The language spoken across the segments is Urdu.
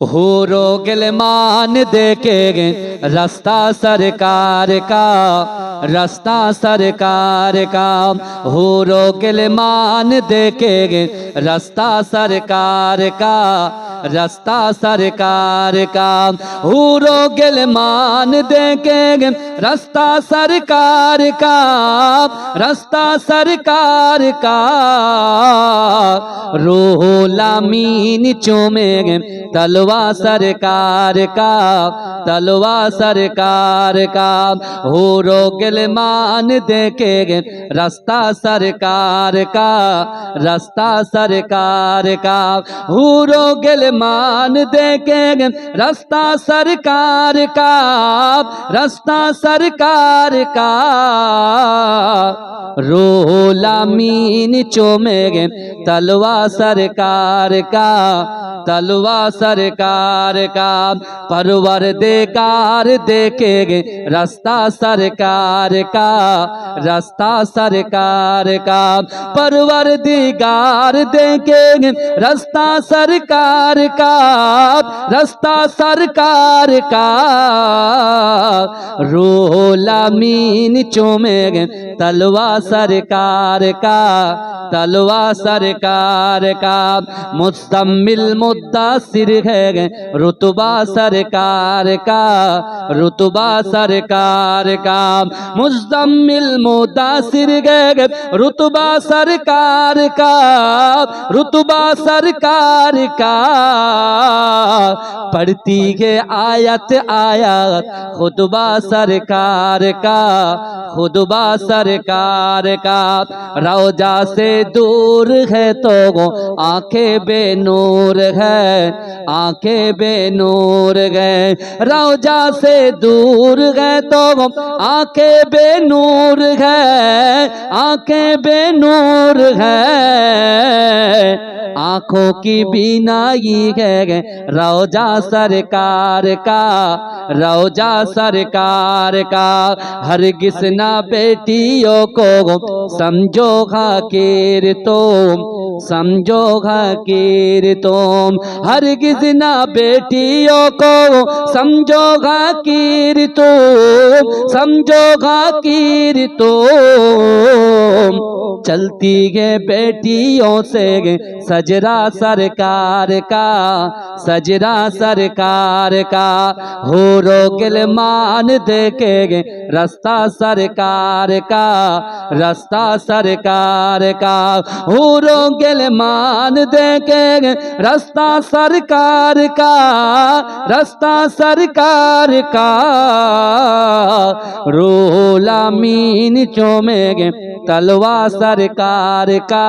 ہورو گلمان دیکھے گے رستہ سرکار کا رستہ سرکار کا۔ ہورو گلمان دیکھے گے رستہ سرکار کا رستہ سرکار کا۔ ہورو گلمان دیکھے گے رستہ سرکار کا رستہ سرکار کا۔ روح لامین چومے گے تلوا سرکار کا تلوا سرکار کا ہورو گلمان دیکھے گے رستہ سرکار کا رستہ سرکار کا ہورو گلمان دیکھے گے رستہ سرکار کا رستہ سرکار کا روح لامین چومے گے تلوا سرکار کا پرور دیکار دیکھے گے رستہ سرکار کا رستہ سرکار کا پرور دیگار دیکھے گے رستہ سرکار کا رستہ سرکار کا۔ روح لامین چومے گے، تلوا سرکار کا۔ تلوا سرکار کا مستمل مدثر ہے رتبہ سرکار کا رتبہ سرکار کا مستمل مدثر ہے رتبہ سرکار کا رتبہ سرکار کا پڑھتی ہے آیت آیت خطبہ سرکار کا خطبہ سرکار کا روجہ سے دور ہے تو آنکھیں بے نور ہے، آنکھیں بے نور گئے روجہ سے دور گئے تو آنکھیں بے نور ہے، آنکھیں بے نور ہے۔ آنکھوں کی بینائی ہے۔ روجہ سرکار کا روجہ سرکار کا۔ ہرگز نہ بیٹیوں کو سمجھو حقیر تم، سمجھو حقیر تم۔ ہرگز نہ بیٹیوں کو سمجھو حقیر تم، سمجھو حقیر تم۔ چلتی گے بیٹیوں سے سجرا سرکار کا سجرا سرکار کا۔ ہو رو گلمان دیکھے گے، رستہ سرکار کا، رستہ سرکار کا۔ ہو رو گلمان دیکھے گے، رستہ سرکار کا، رستہ سرکار کا۔ روح لامین چومے گے تلوا سرکار کا۔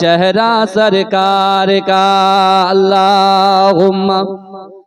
چہرہ سرکار کا اللہم